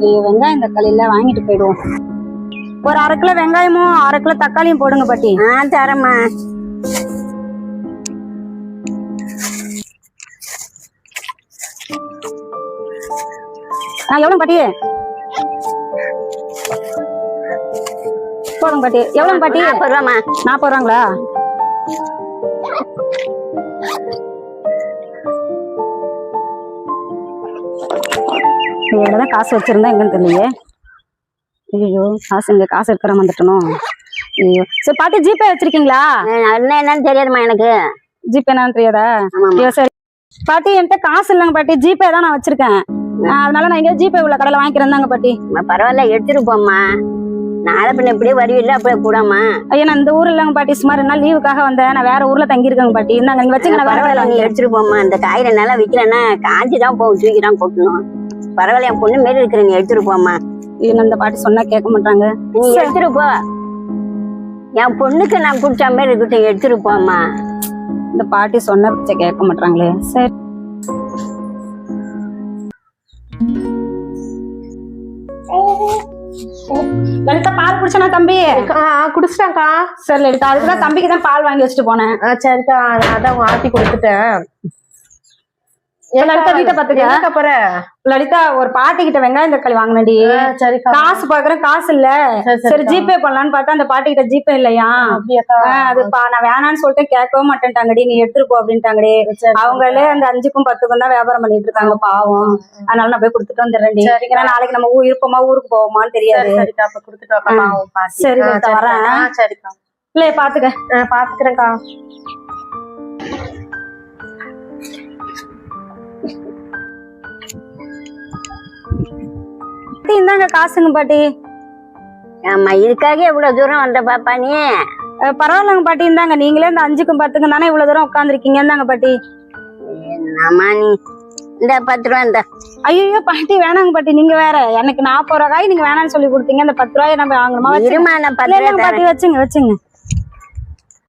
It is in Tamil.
வெங்காயம் தக்காளி வாங்கிட்டு போயிடுவோம். ஒரு அரை கிலோ வெங்காயமும் அரை கிலோ தக்காளியும் போடுங்க பாட்டி. ஆ தரேம்மா. ஆ எவ்வளவு பாட்டி? போடுங்க பாட்டி. எவ்வளவு பாட்டி? நாற்பது ரூபாம்மா. நாற்பது ரூபாங்களா? இவ்வளோதான் காசு வச்சிருந்தா எங்கன்னு தெரியலையே. ஐயோ காசு இங்க காசு எடுக்கிற வந்துட்டணும் ஐயோ சரி பாட்டி ஜிபே வச்சிருக்கீங்களா? என்ன என்னன்னு தெரியாதும்மா எனக்கு. ஜிபே என்னன்னு தெரியாதா? சரி. பாட்டி என்கிட்ட காசு இல்லைங்க பாட்டி. ஜிபே தான் நான் வச்சிருக்கேன். அதனால நான் எங்கேயாவது ஜிபே உள்ள கடையில் வாங்கிக்கிறேன் பாட்டி. பரவாயில்ல எடுத்துட்டு போம்மா நாளை பின்ன இப்படியே வருவில்ல அப்படியே கூடாமா? ஐயா நான் இந்த ஊர்ல இல்லைங்க பாட்டி. சுமார் ரெண்டு நாள் லீவுக்காக வந்தேன். நான் வேற ஊர்ல தங்கியிருக்கேங்க பாட்டி. இந்தாங்க நீங்க வச்சுங்க நான் பரவாயில்ல எடுத்துட்டு போம்மா. இந்த காய்கறி நல்லா விற்கிறேன்னா காஞ்சி தான் போகும் தூக்கி தான் கொட்டணும் பரவாயில்ல என் பொண்ணு மாரி இருக்கிற நீ எடுத்துட்டு போம்மா இன்னும் இந்த பாட்டி சொன்னா கேட்க மாட்டாங்க. நீ எடுத்துட்டு போ என் பொண்ணுக்கு நான் குடிச்ச மாதிரி இருக்கட்டும் எடுத்துட்டு போம்மா இந்த பாட்டி சொன்ன பிச்சை கேட்க மாட்டாங்களே. சரி. லலிதா பால் குடிச்சனா தம்பி? ஆ குடிச்சிட்டாங்க்கா சரி லலிதா அதுக்கு தான் தம்பிக்கு தான் பால் வாங்கி வச்சுட்டு போனேன். சரிக்கா. நான் அதான் ஆட்டி கொடுத்துட்டேன். லலிதா வீட்டை பாத்துக்க எதுக்கு அப்புறம் லலிதா ஒரு பாட்டி கிட்ட வெங்காயம் தக்காளி வாங்கினடி காசு பாக்குறேன் காசு இல்ல. சரி. ஜிபே பண்ணலாம்னு பார்த்தா அந்த பாட்டி கிட்ட ஜிபே இல்லையா? அது நான் வேணான்னு சொல்லிட்டு கேட்கவும் மாட்டேன்ட்டாங்கடி. நீ எடுத்துட்டு போ அப்படின்ட்டாங்கடி. அவங்களே அந்த அஞ்சுக்கும் பத்துக்கும் தான் வியாபாரம் பண்ணிட்டு இருக்காங்க பாவம். அதனால நான் போய் கொடுத்துட்டு வந்துடுறேன்டி. சரி. ஏன்னா நாளைக்கு நம்ம ஊர் இருப்போமா? ஊருக்கு போவோமான்னு தெரியாது. சரி. வரேன். சரிக்கா இல்ல பாத்துக்க. பாத்துக்கிறேன்க்கா பாட்டி, இந்தாங்க காசுங்க பாட்டி? ஆமா இதுக்காக இவ்வளவு தூரம் வந்த பாப்பா நீ? பரவாயில்லங்க பாட்டி இந்தாங்க. நீங்களே இந்த அஞ்சுக்கும் பத்துக்கும் தானே இவ்வளவு தூரம் உட்காந்துருக்கீங்க இந்தாங்க பாட்டி. ஆமா நீ? இந்த பத்து ரூபா இந்த. ஐயோ பாட்டி வேணாங்க பாட்டி நீங்க வேற. எனக்கு நாற்பது ரூபாய் நீங்க வேணாம்னு சொல்லி கொடுத்தீங்க. அந்த பத்து ரூபாய் நம்ம வாங்கணுமா. இருமா நான் பத்து ரூபா இல்லைங்க தரேன் பாட்டி வச்சுங்க வச்சுங்க.